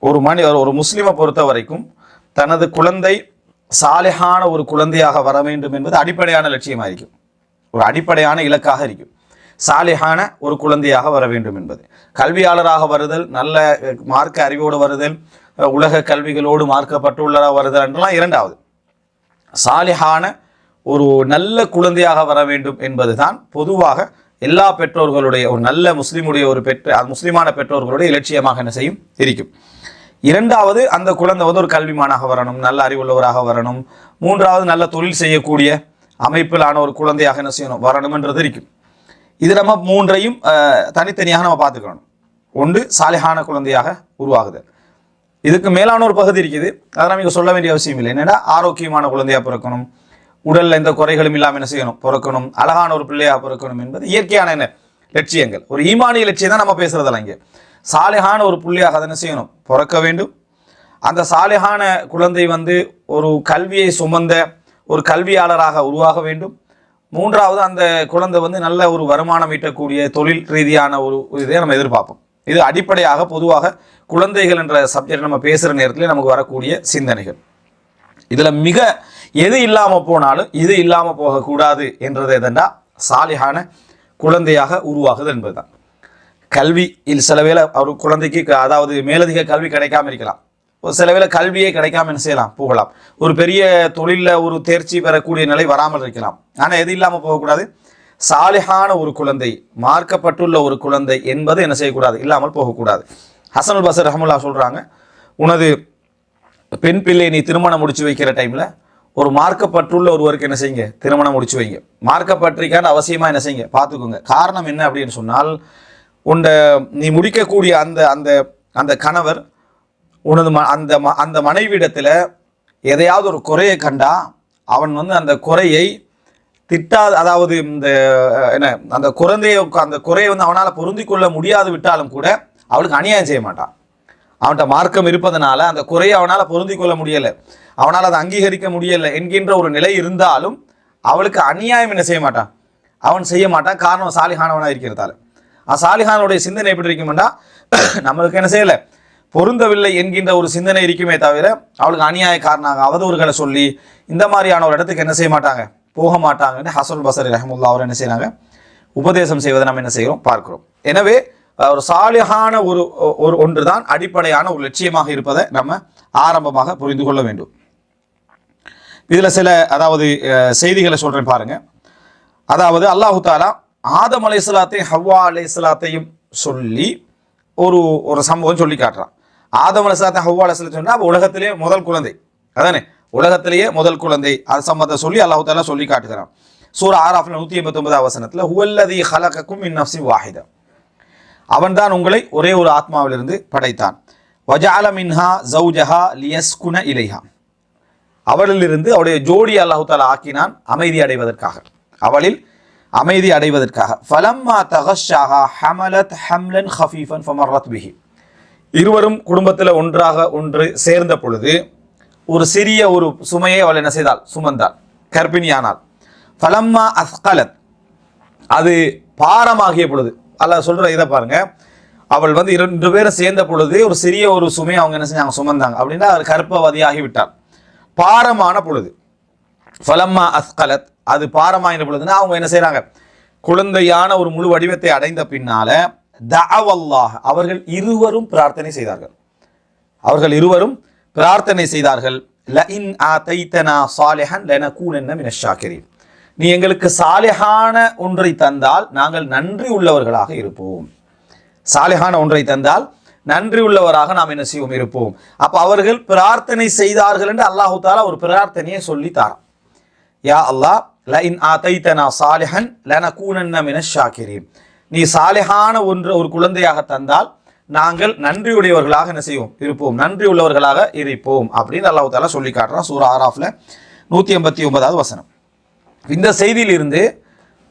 ஒரு மனிதர் ஒரு முஸ்லீமை பொறுத்த வரைக்கும் தனது குழந்தை சாலிஹான ஒரு குழந்தையாக வர வேண்டும் என்பது அடிப்படையான லட்சியமாக இருக்கும். ஒரு அடிப்படையான இலக்காக இருக்கும். சாலிஹான ஒரு குழந்தையாக வர வேண்டும் என்பது. கல்வியாளராக வருதல் நல்ல மார்க்க அறிவோடு வருதல் உலக கல்விகளோடு மார்க்கப்பட்டுள்ளதாக வருதல் என்றெல்லாம் இரண்டாவது. சாலிஹான ஒரு நல்ல குழந்தையாக வர வேண்டும் என்பதுதான் பொதுவாக எல்லா பெற்றோர்களுடைய ஒரு நல்ல முஸ்லிமுடைய ஒரு பெற்ற முஸ்லீமான முஸ்லிமான பெற்றோர்களுடைய இலட்சியமாக என்ன செய்யும்? இருக்கும். இரண்டாவது அந்த குழந்தை வந்து ஒரு கல்விமானாக வரணும் நல்ல அறிவுள்ளவராக வரணும். மூன்றாவது நல்ல தொழில் செய்யக்கூடிய அமைப்பிலான ஒரு குழந்தையாக என்ன செய்யணும்? வரணும்ன்றது இருக்கும். இது நம்ம மூன்றையும் தனித்தனியாக நம்ம பார்த்துக்கணும். ஒன்று சாலிஹான குழந்தையாக உருவாகுது இதுக்கு மேலான ஒரு பகுதி இருக்குது. அதை நம்ம இங்க சொல்ல வேண்டிய அவசியம் இல்லை. என்னென்னா ஆரோக்கியமான குழந்தையாக பிறக்கணும். உடல்ல எந்த குறைகளும் இல்லாமல் என்ன செய்யணும்? பிறக்கணும். அழகான ஒரு பிள்ளையாக பிறக்கணும் என்பது இயற்கையான என்ன? லட்சியங்கள். ஒரு ஈமானிய லட்சியம் தான் நம்ம பேசுறதில்ல இங்கே. சாலிகான ஒரு புள்ளியாக அதனை செய்யணும்? பிறக்க வேண்டும். அந்த சாலிகான குழந்தை வந்து ஒரு கல்வியை சுமந்த ஒரு கல்வியாளராக உருவாக வேண்டும். மூன்றாவது அந்த குழந்தை வந்து நல்ல ஒரு வருமானம் ஈட்டக்கூடிய தொழில் ரீதியான ஒரு இதை நம்ம எதிர்பார்ப்போம். இது அடிப்படையாக பொதுவாக குழந்தைகள் என்ற சப்ஜெக்ட் நம்ம பேசுகிற நேரத்தில் நமக்கு வரக்கூடிய சிந்தனைகள். இதில் மிக எது இல்லாமல் போனாலும் இது இல்லாமல் போகக்கூடாது என்றது எதென்றா சாலிகான குழந்தையாக உருவாகுது என்பதுதான். கல்வி சில வேளை ஒரு குழந்தைக்கு அதாவது மேலதிக கல்வி கிடைக்காம இருக்கலாம். ஒரு சில வேளை கல்வியே கிடைக்காம என்ன செய்யலாம்? போகலாம். ஒரு பெரிய தொழிலில் ஒரு தேர்ச்சி பெறக்கூடிய நிலை வராமல் இருக்கலாம். ஆனால் எது இல்லாமல் போகக்கூடாது? சாலிஹான ஒரு குழந்தை மார்க்கப்பட்டுள்ள ஒரு குழந்தை என்பது என்ன செய்யக்கூடாது? இல்லாமல் போகக்கூடாது. ஹசனுல் பசர் ரஹமுல்லா சொல்கிறாங்க உனது பெண் பிள்ளை நீ திருமணம் முடிச்சு வைக்கிற டைமில் ஒரு மார்க்கப்பட்டுள்ள ஒருவருக்கு என்ன செய்யுங்க? திருமணம் முடிச்சு வைங்க. மார்க்கப்பட்டிருக்கான அவசியமாக என்ன செய்யுங்க? பார்த்துக்கோங்க. காரணம் என்ன அப்படின்னு சொன்னால் உன்னை நீ முடிக்கக்கூடிய அந்த அந்த அந்த கணவர் உனது ம அந்த ம அந்த மனைவிடத்தில் எதையாவது ஒரு குறையை கண்டா அவன் வந்து அந்த குறையை திட்டாத அதாவது இந்த என்ன அந்த குழந்தைய அந்த குறையை வந்து அவனால் பொருந்தி கொள்ள முடியாது விட்டாலும் கூட அவளுக்கு அநியாயம் செய்ய மாட்டான். அவன்கிட்ட மார்க்கம் இருப்பதனால அந்த குறையை அவனால் பொருந்தி கொள்ள முடியலை. அவனால் அதை அங்கீகரிக்க முடியலை என்கின்ற ஒரு நிலை இருந்தாலும் அவளுக்கு அநியாயம் என்ன செய்ய மாட்டான்? அவன் செய்ய மாட்டான். காரணம் சாலிகானவனாக இருக்கிறதால. சாலிஹானுடைய சிந்தனை எப்படி இருக்குமெண்டா? நம்மளுக்கு என்ன செய்யலை? பொருந்தவில்லை என்கின்ற ஒரு சிந்தனை இருக்குமே தவிர அவளுக்கு அநியாயக்காரனாக அவதூறுகளை சொல்லி இந்த மாதிரியான ஒரு இடத்துக்கு என்ன செய்ய மாட்டாங்க? போக மாட்டாங்கன்னு ஹசன் பசரி ரஹமுல்லா அவர் என்ன செய்கிறாங்க உபதேசம் செய்வதை நம்ம என்ன செய்கிறோம்? பார்க்கிறோம். எனவே ஒரு சாலிஹான ஒரு ஒரு ஒன்று தான் அடிப்படையான ஒரு லட்சியமாக இருப்பதை நம்ம ஆரம்பமாக புரிந்து கொள்ள வேண்டும். இதில் சில அதாவது செய்திகளை சொல்கிறேன் பாருங்கள் அதாவது அல்லாஹு தாலா ஆதம் அலைசலாத்தையும் ஹவ்வா அலைசலாத்தையும் சொல்லி ஒரு ஒரு சம்பவம் சொல்லி காட்டுறான். ஆதம் அலைசலாத்தையும் ஹவ்வா அலைஹிஸ்ஸலாத்தையும் சொன்னால் உலகத்திலேயே முதல் குழந்தை. அதானே? உலகத்திலேயே முதல் குழந்தை. அது சம்பந்தம் சொல்லி அல்லாஹு தாலா சொல்லி காட்டுகிறான். சூர் ஆராஃப்ல நூற்றி எண்பத்தொன்பதாம் வசனத்தில் ஹுவல்லதி ஹலகக்கும் மின் நஃப்சி வாஹிதம் அவன்தான் உங்களை ஒரே ஒரு ஆத்மாவிலிருந்து படைத்தான். வஜால மின்ஹா ஜவுஜஹா லியஸ்குன இலைஹா. அவளிலிருந்து அவருடைய ஜோடி அல்லாஹு தாலா ஆக்கினான் அமைதி அடைவதற்காக. அவளில் அமைதி அடைவதற்காக. ஃபலம்மா தகஷாஹா ஹமலத் ஹம்லன் ஹஃபீஃபன் ஃபமர்ரத் பிஹி. இருவரும் குடும்பத்தில் ஒன்றாக ஒன்று சேர்ந்த பொழுது ஒரு சிறிய ஒரு சுமையை அவள் என்ன செய்தாள்? சுமந்தாள். கர்ப்பிணியானாள். ஃபலம்மா அஸ்கலத். அது பாரமாகிய பொழுது அல்ல சொல்கிற இதை பாருங்க. அவள் வந்து இரண்டு பேரும் சேர்ந்த பொழுது ஒரு சிறிய ஒரு சுமையை அவங்க என்ன செஞ்சாங்க? சுமந்தாங்க. அப்படின்னா அவர் கர்ப்பவதியாகி விட்டார் பாரமான பொழுது. ஃபலம்மா அஸ்கலத். அது பாரமாயின பொழுதுன்னா அவங்க என்ன செய்கிறாங்க குழந்தையான ஒரு முழு வடிவத்தை அடைந்த பின்னால தஅவல்லாஹ் அவர்கள் இருவரும் பிரார்த்தனை செய்தார்கள். அவர்கள் இருவரும் பிரார்த்தனை செய்தார்கள். லஇன் ஆதைத்தனா சாலிஹன் லனகூனன்ன மினஷ் ஷாக்கிரீன். நீ எங்களுக்கு சாலிஹான ஒன்றை தந்தால் நாங்கள் நன்றி உள்ளவர்களாக இருப்போம். சாலிஹான ஒன்றை தந்தால் நன்றி உள்ளவராக நாம் என்ன செய்வோம்? இருப்போம். அப்போ அவர்கள் பிரார்த்தனை செய்தார்கள் என்று அல்லாஹு தாலா ஒரு பிரார்த்தனையை சொல்லி தாரான் யா அல்லாஹ் லைன் ஆத்தைத்தனா சாலிஹன் லனகூனன்ன மினஷ் ஷாக்கிரீன். நீ சாலிஹான ஒன்று ஒரு குழந்தையாக தந்தால் நாங்கள் நன்றியுடையவர்களாக என்ன செய்வோம்? இருப்போம். நன்றி உள்ளவர்களாக இருப்போம். அப்படின்னு அல்லாஹ் தாலா சொல்லி காட்டுறான் சூரா ஆராஃபில் நூற்றி எண்பத்தி ஒன்பதாவது வசனம். இந்த செய்தியிலிருந்து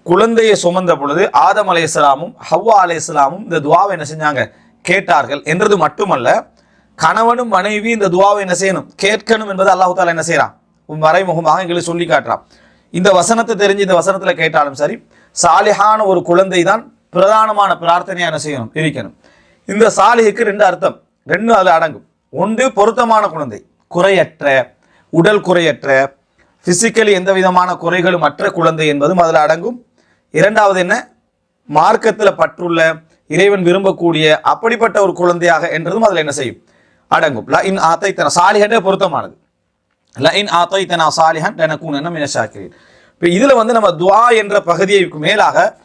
குழந்தையை சுமந்த பொழுது ஆதம் அலைஹிஸ்ஸலாமும் ஹவ்வா அலைஹிஸ்ஸலாமும் இந்த துவாவை என்ன செஞ்சாங்க? கேட்டார்கள். என்றது மட்டுமல்ல கணவனும் மனைவி இந்த துவாவை என்ன செய்யணும்? கேட்கணும் என்பது அல்லாஹு தாலா என்ன செய்யறான்? மறைமுகமாக எங்களுக்கு சொல்லி காட்டுறான். இந்த வசனத்தை தெரிஞ்சு இந்த வசனத்தில் கேட்டாலும் சரி சாலிஹான ஒரு குழந்தை தான் பிரதானமான பிரார்த்தனையா என்ன செய்யணும் இருக்கணும் இந்த சாலிஹுக்கு ரெண்டு அர்த்தம் ரெண்டும் அதில் அடங்கும். ஒன்று பொருத்தமான குழந்தை குறையற்ற உடல் குறையற்ற பிசிக்கலி எந்த விதமான குறைகளும் அற்ற குழந்தை என்பதும் அதில் அடங்கும். இரண்டாவது என்ன? மார்க்கத்தில் பற்றுள்ள இறைவன் விரும்பக்கூடிய அப்படிப்பட்ட ஒரு குழந்தையாக என்றதும் அதில் என்ன செய்யும்? அடங்கும். இன் ஆத்தை தன சாலிகன்றே பொருத்தமானது. லைன் இன் தனா சாலிஹன் எனக்கும் என்ன மினஷாக்கிறேன் இப்போ இதில் வந்து நம்ம துவா என்ற பகுதியை மேலாக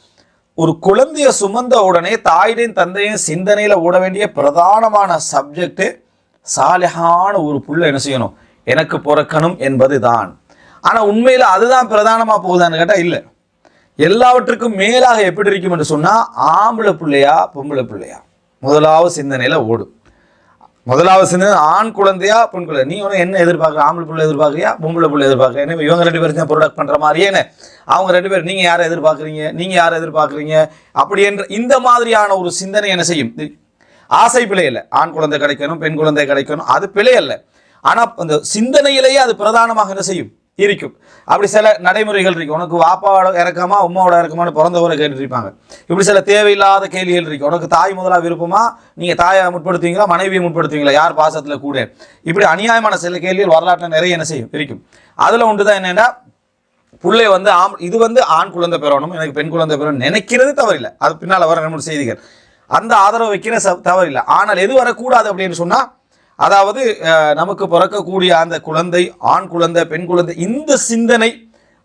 ஒரு குழந்தைய சுமந்த உடனே தாயிடையும் தந்தையும் சிந்தனையில் ஓட வேண்டிய பிரதானமான சப்ஜெக்டு சாலிஹான ஒரு புள்ள என்ன செய்யணும்? எனக்கு பிறக்கணும் என்பது தான் ஆனால் உண்மையில் அதுதான் பிரதானமாக போகுதான்னு கேட்டால் இல்லை. எல்லாவற்றுக்கும் மேலாக எப்படி இருக்கும் என்று சொன்னால் ஆம்பளை பிள்ளையா பொம்பளை பிள்ளையா? முதலாவது சிந்தனையில் ஓடும் முதலாவது சேர்ந்தது ஆண் குழந்தையா பெண் குழந்தை? நீ ஒன்று என்ன எதிர்பார்க்குற? ஆம்பளை பிள்ளை எதிர்பார்க்குறியா? பொம்பளை பிள்ளை எதிர்பார்க்குறியா? என்ன இவங்க ரெண்டு பேரும் தான் ப்ரொடக்ட் பண்ணுற மாதிரியே என்ன? அவங்க ரெண்டு பேரும் நீங்கள் யாரை எதிர்பார்க்குறீங்க? நீங்கள் யாரை எதிர்பார்க்குறீங்க? அப்படி என்ற இந்த மாதிரியான ஒரு சிந்தனை என்ன செய்யும்? ஆசை பிழை இல்லை ஆண் குழந்தை கிடைக்கணும் பெண் குழந்தை கிடைக்கணும் அது பிழை அல்ல ஆனால் அந்த சிந்தனையிலேயே அது பிரதானமாக என்ன செய்யும்? இருக்கும். அப்படி சில நடைமுறைகள் இருக்கு. உனக்கு வாப்பாவோட இறக்கமா உமாவோட இறக்கமானு பிறந்தவரை கேட்டுட்டு இப்படி சில தேவையில்லாத கேள்விகள் இருக்கு. உனக்கு தாய் முதலா விருப்பமா? நீங்க தாயை முற்படுத்துவீங்களா? மனைவியை முற்படுத்துவீங்களா? யார் பாசத்துல கூட. இப்படி அநியாயமான சில கேள்விகள் வரலாற்றில் நிறைய என்ன செய்யும்? இருக்கும். அதுல ஒன்றுதான் என்னன்னா பிள்ளை வந்து ஆம் இது வந்து ஆண் குழந்தை பெறணும் எனக்கு பெண் குழந்தை பெறணும் நினைக்கிறது தவறில்லை. அது பின்னால் வர நம்ம செய்திகள். அந்த ஆதரவு வைக்கிற தவறில்லை. ஆனால் எது வரக்கூடாது அப்படின்னு சொன்னா அதாவது நமக்கு பிறக்கக்கூடிய அந்த குழந்தை ஆண் குழந்தை பெண் குழந்தை இந்த சிந்தனை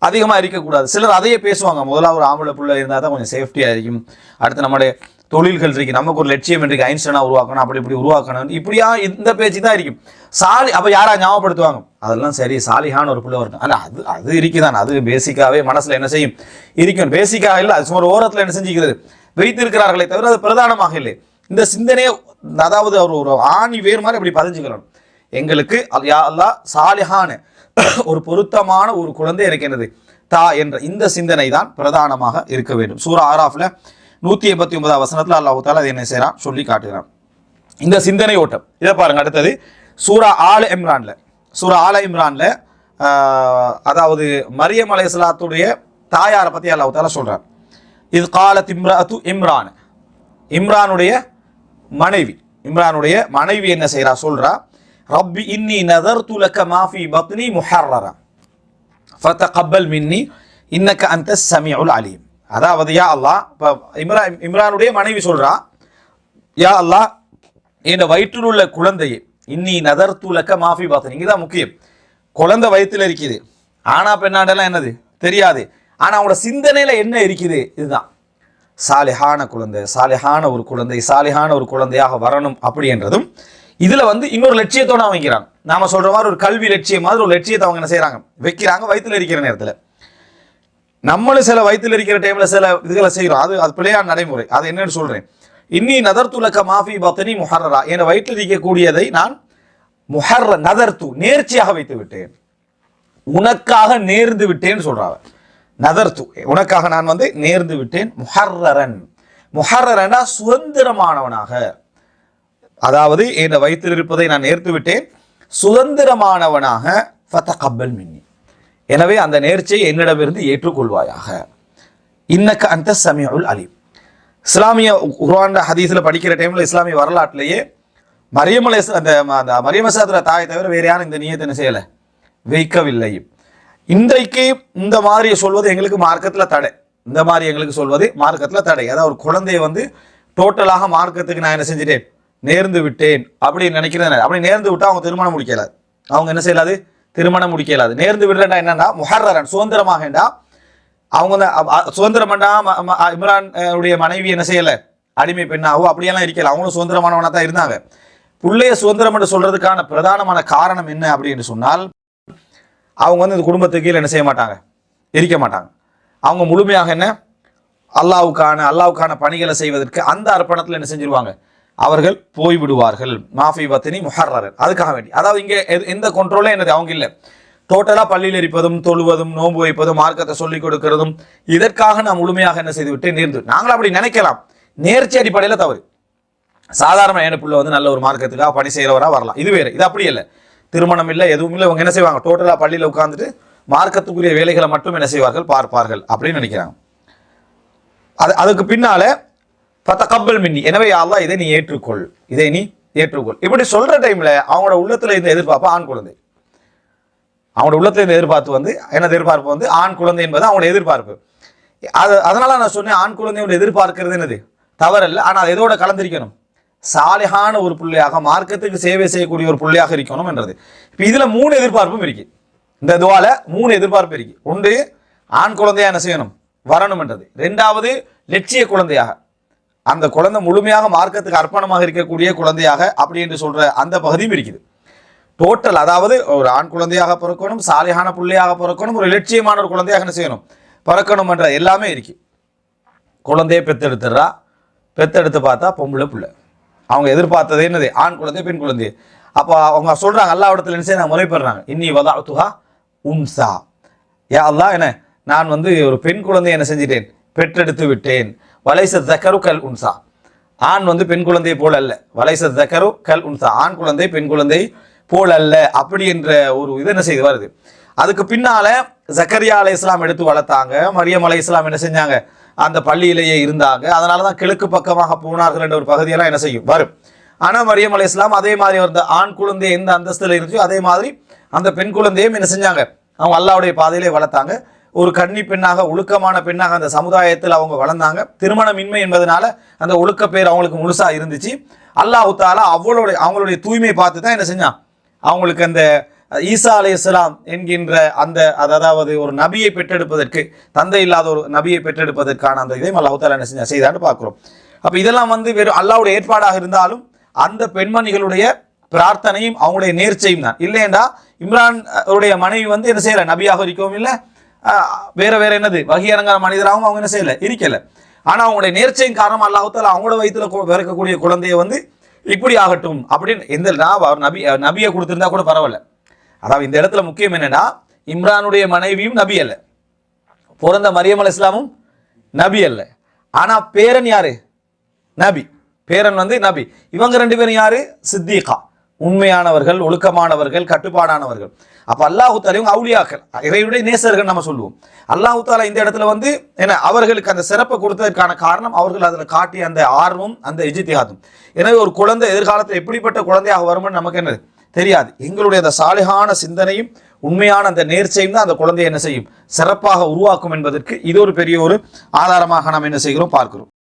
அதிகமாக இருக்கக்கூடாது. சிலர் அதையே பேசுவாங்க. முதலாவது ஒரு ஆம்பளை பிள்ளை இருந்தால் தான் கொஞ்சம் சேஃப்டியாக இருக்கும். அடுத்து நம்முடைய தொழில்கள் இருக்குது நமக்கு ஒரு லட்சியம் இருக்குது ஐன்ஸ்டனா உருவாக்கணும் அப்படி இப்படி உருவாக்கணும். இப்படியா இந்த பேச்சு தான் இருக்கும். சாலி அப்போ யாரா ஞாபகப்படுத்துவாங்க? அதெல்லாம் சரி சாலிஹான ஒரு பிள்ளை வரணும் ஆனால் அது அது இருக்குதான்? அது பேசிக்காகவே மனசில் என்ன செய்யும்? இருக்கும் பேசிக்காக இல்லை அது சுமார் ஓரத்தில் என்ன செஞ்சுக்கிறது? வைத்திருக்கிறார்களே தவிர அது பிரதானமாக இல்லை. இந்த சிந்தனையை அதாவது அவர் ஒரு ஆணி வேர் மாதிரி அப்படி பதிஞ்சுக்கிறார் எங்களுக்கு அல்யா அல்லாஹ் சாலிஹான ஒரு பொருத்தமான ஒரு குழந்தை எனக்கு என்னது தா என்ற இந்த சிந்தனை தான் பிரதானமாக இருக்க வேண்டும். சூரா ஆராஃபில் நூற்றி எண்பத்தி ஒன்பதாம் வசனத்தில் அல்லாஹு தாலா அதை என்ன செய்கிறான் சொல்லி காட்டுகிறான். இந்த சிந்தனை ஓட்டம். இதை பாருங்க அடுத்தது சூரா ஆல இம்ரானில். சூரா ஆல இம்ரானில் அதாவது மரியம் அலைஹிஸ்ஸலாத்துடைய தாயாரை பற்றி அல்லாஹு தாலா சொல்றான். இது காலத் இம்ராத்து இம்ரான். இம்ரானுடைய மனைவி. இம்ரானுடைய மனைவி என்ன செய்கிறா சொல்றா ரப்பி இன்னி நதர் துலக்க மாஃபி பத்னி முஹர்ரரா. ஃபதகப்பல் மின்னி இன்னக்க அந்த சமியுல் அலீம். அதாவது யா அல்லாஹ் இப்போ இம்ரா இம்ரானுடைய மனைவி சொல்றா யா அல்லாஹ் என் வயிற்றில் உள்ள குழந்தையை இன்னி நதர் துலக்க மாஃபி பத்னி. இங்கே தான் முக்கியம். குழந்தை வயிற்றில் இருக்குது. ஆனா பெண்ணாண்டெல்லாம் என்னது? தெரியாது. ஆனால் அவங்களோட சிந்தனையில் என்ன இருக்குது? இதுதான். சாலிஹான குழந்தை சாலிஹான ஒரு குழந்தை சாலிஹான ஒரு குழந்தையாக வரணும் அப்படின்றதும் இதில் வந்து இன்னொரு லட்சியத்தோட அவங்க நாம் நாம சொல்ற மாதிரி ஒரு கல்வி லட்சியம் மாதிரி ஒரு லட்சியத்தை அவங்க என்ன செய்கிறாங்க வைக்கிறாங்க வயிற்றுல இருக்கிற நேரத்தில். நம்மளும் சில வயித்துல இருக்கிற டைம்ல சில இதுகளை செய்கிறோம் அது அது பிள்ளையான நடைமுறை. அது என்னன்னு சொல்றேன். இன்னி நதர்த்துலக்க மாஃபி பத்தனி முஹர்ரா என் வயிற்றில் இருக்கக்கூடியதை நான் முஹர்ர நதர்த்து நேர்ச்சியாக வைத்து விட்டேன். உனக்காக நேர்ந்து விட்டேன்னு சொல்றாங்க நதர்த்து உனக்காக நான் வந்து நேர்ந்து விட்டேன். முஹர்ரன் முஹர்ரனா சுதந்திரமானவனாக. அதாவது என்னை வைத்திருப்பதை நான் நேர்த்து விட்டேன். சுதந்திரமானவனாக ஃபதகப்பல் மின்னி. எனவே அந்த நேர்ச்சியை என்னிடமிருந்து ஏற்றுக்கொள்வாயாக. இன்னக்கு அந்த சமியுல் அலீம். இஸ்லாமிய குர்வான் ஹதீஸில் படிக்கிற டைமில் இஸ்லாமிய வரலாற்றிலேயே மரியமலை அந்த அந்த தாயை தவிர வேறு யாரும் இந்த நீயத்தை என்ன செய்யலை? வைக்கவில்லை. இன்றைக்கு இந்த மாதிரி சொல்வது எங்களுக்கு மார்க்கத்தில் தடை. இந்த மாதிரி எங்களுக்கு சொல்வது மார்க்கத்தில் தடை. அதாவது ஒரு குழந்தைய வந்து டோட்டலாக மார்க்கத்துக்கு நான் என்ன செஞ்சிட்டேன்? நேர்ந்து விட்டேன் அப்படின்னு நினைக்கிறேன் அப்படி நேர்ந்து விட்டால் அவங்க திருமணம் முடிக்கலாது. அவங்க என்ன செய்யலாது? திருமணம் முடிக்கலாது. நேர்ந்து விடுறேன்டா என்னன்னா முஹர்ரன் சுதந்திரமாகண்டா. அவங்க வந்து சுதந்திரம் இம்ரான் உடைய மனைவி என்ன செய்யலை? அடிமை பெண்ணாவோ அப்படியெல்லாம் இருக்கல. அவங்களும் சுதந்திரமானவனாக தான் இருந்தாங்க. பிள்ளைய சுதந்திரம் என்று சொல்றதுக்கான பிரதானமான காரணம் என்ன அப்படின்னு சொன்னால் அவங்க வந்து இந்த குடும்பத்துக்கு கீழே என்ன செய்ய மாட்டாங்க? எரிக்க மாட்டாங்க. அவங்க முழுமையாக என்ன? அல்லாவுக்கான அல்லாவுக்கான பணிகளை செய்வதற்கு அந்த அர்ப்பணத்தில் என்ன செஞ்சிருவாங்க? அவர்கள் போய்விடுவார்கள். மாஃபி பத்தினி முஹர்ரர் அதுக்காக வேண்டி. அதாவது இங்கே எது- எந்த கண்ட்ரோலே என்னது? அவங்க இல்லை. டோட்டலாக பள்ளியில் இருப்பதும் தொழுவதும் நோன்பு வைப்பதும் மார்க்கத்தை சொல்லிக் கொடுக்கிறதும் இதற்காக நான் முழுமையாக என்ன செய்துவிட்டு நேர்ந்து. நாங்களும் அப்படி நினைக்கலாம். நேர்ச்சி அடிப்படையில் தவறு. சாதாரண ஏன வந்து நல்ல ஒரு மார்க்கத்துக்காக பணி செய்கிறவராக வரலாம். இது வேறு. இது அப்படி இல்லை திருமணம் இல்லை எதுவும் இல்லை இவங்க என்ன செய்வாங்க? டோட்டலாக பள்ளியில் உட்காந்துட்டு மார்க்கத்துக்குரிய வேலைகளை மட்டும் என்ன செய்வார்கள்? பார்ப்பார்கள் அப்படின்னு நினைக்கிறாங்க. அது அதுக்கு பின்னால ஃபதகப்பல் மின்னி. எனவே யா இதை நீ ஏற்றுக்கொள். இதை நீ ஏற்றுக்கொள். இப்படி சொல்ற டைம்ல அவங்களோட உள்ளத்துல இந்த எதிர்பார்ப்பு ஆண் குழந்தை. அவங்களோட உள்ளத்துல இந்த எதிர்பார்ப்பு வந்து என்ன எதிர்பார்ப்பு வந்து? ஆண் குழந்தை என்பது அவங்களோட எதிர்பார்ப்பு. அது அதனால நான் சொன்னேன் ஆண் குழந்தையோட எதிர்பார்க்கிறது என்னது? தவறல்ல ஆனால் அதை எதோட கலந்திருக்கணும்? சாலையான ஒரு புள்ளையாக மார்க்கத்துக்கு சேவை செய்யக்கூடிய ஒரு பிள்ளையாக இருக்கணும் என்றது. இப்போ இதில் மூணு எதிர்பார்ப்பும் இருக்கு. இந்த துவால மூணு எதிர்பார்ப்பு இருக்கு. ஒன்று ஆண் குழந்தையா என்ன செய்யணும்? வரணும் என்றது. ரெண்டாவது லட்சிய குழந்தையாக. அந்த குழந்தை முழுமையாக மார்க்கத்துக்கு அர்ப்பணமாக இருக்கக்கூடிய குழந்தையாக அப்படி என்று சொல்ற அந்த பகுதியும் இருக்குது. டோட்டல் அதாவது ஒரு ஆண் குழந்தையாக பிறக்கணும் சாலையான பிள்ளையாக பிறக்கணும் ஒரு லட்சியமான ஒரு குழந்தையாக என்ன செய்யணும்? பிறக்கணும் என்ற எல்லாமே இருக்கு. குழந்தையை பெத்தெடுத்துடுறா. பெத்தெடுத்து பார்த்தா பொம்பளை பிள்ளை. அவங்க எதிர்பார்த்தது என்னது? ஆண் குழந்தை பெண் குழந்தை. அப்போ அவங்க சொல்கிறாங்க எல்லா இடத்துல என்ன நான் முறைப்படுறாங்க? இன்னி வதா துஹா உன்சா. ஏ அல்லா என்ன? நான் வந்து ஒரு பெண் குழந்தையை என்ன செஞ்சிட்டேன்? பெற்றெடுத்து விட்டேன். வலைச தக்கரு கல் உன்சா. ஆண் வந்து பெண் குழந்தை போல் அல்ல. வலைச தக்கரு கல் உன்சா. ஆண் குழந்தை பெண் குழந்தை போல் அல்ல. அப்படி என்ற ஒரு இது என்ன செய்து வருது. அதுக்கு பின்னால ஜக்கரியா அலை இஸ்லாம் எடுத்து வளர்த்தாங்க. மரியம் அலை இஸ்லாம் என்ன செஞ்சாங்க? அந்த பள்ளியிலேயே இருந்தாங்க. அதனால தான் கிழக்கு பக்கமாக போனார்கள் என்ற ஒரு பகுதியெல்லாம் என்ன செய்யும்? வரும். ஆனால் மரியம் அலி இஸ்லாம் அதே மாதிரி அந்த ஆண் குழந்தை எந்த அந்தஸ்தில் இருந்துச்சோ அதே மாதிரி அந்த பெண் குழந்தையும் என்ன செஞ்சாங்க? அவங்க அல்லாவுடைய பாதையிலே வளர்த்தாங்க. ஒரு கன்னி பெண்ணாக ஒழுக்கமான பெண்ணாக அந்த சமுதாயத்தில் அவங்க வளர்ந்தாங்க. திருமணமின்மை என்பதனால அந்த ஒழுக்க பேர் அவங்களுக்கு முழுசாக இருந்துச்சு. அல்லாஹு தாலா அவளுடைய அவங்களுடைய தூய்மையை பார்த்து தான் என்ன செஞ்சான்? அவங்களுக்கு அந்த ஈசா அலைஹிஸ்ஸலாம் என்கின்ற அந்த அது அதாவது ஒரு நபியை பெற்றெடுப்பதற்கு தந்தை இல்லாத ஒரு நபியை பெற்றெடுப்பதற்கான அந்த இதையும் அல்லாஹால என்ன செஞ்சா செய்தான்னு பார்க்குறோம். அப்போ இதெல்லாம் வந்து வெறும் அல்லாவுடைய ஏற்பாடாக இருந்தாலும் அந்த பெண்மணிகளுடைய பிரார்த்தனையும் அவங்களுடைய நேர்ச்சையும் தான். இல்லையண்டா இம்ரான் மனைவி வந்து என்ன செய்யலை? நபியாக இருக்கவும் இல்லை. வேற வேற என்னது? வகையரங்கான மனிதராகவும் அவங்க என்ன செய்யலை? இருக்கலை. ஆனால் அவங்களுடைய நேர்ச்சையின் காரணம் அல்லாஹால அவங்களோட வயித்துல பிறக்கக்கூடிய குழந்தைய வந்து இப்படி ஆகட்டும் அப்படின்னு எந்த நபி நபியை கொடுத்துருந்தா கூட பரவாயில்ல. அதாவது இந்த இடத்துல முக்கியம் என்னன்னா இம்ரானுடைய மனைவியும் நபி அல்ல. பிறந்த மரியம் அலை இஸ்லாமும் நபி அல்ல. ஆனா பேரன் யாரு? நபி. பேரன் வந்து நபி. இவங்க ரெண்டு பேரும் யாரு? சித்திகா. உண்மையானவர்கள் ஒழுக்கமானவர்கள் கட்டுப்பாடானவர்கள். அப்ப அல்லாஹு தாலையும் அவுளியாக்கள். அவுலியாக்கள் இறையுடைய நேசர்கள் நம்ம சொல்லுவோம். அல்லாஹு தாலா இந்த இடத்துல வந்து என்ன அவர்களுக்கு அந்த சிறப்பை கொடுத்ததற்கான காரணம் அவர்கள் அதில் காட்டிய அந்த ஆர்வம் அந்த இஜித்தியாதும் எனவே ஒரு குழந்தை எதிர்காலத்தில் எப்படிப்பட்ட குழந்தையாக வரும்னு நமக்கு என்னது? தெரியாது. எங்களுடைய அந்த சாலிகான சிந்தனையும் உண்மையான அந்த நேர்ச்சையும் தான் அந்த குழந்தையை என்ன செய்யும்? சிறப்பாக உருவாக்கும் என்பதற்கு இது ஒரு பெரிய ஒரு ஆதாரமாக நாம் என்ன செய்கிறோம்? பார்க்கிறோம்.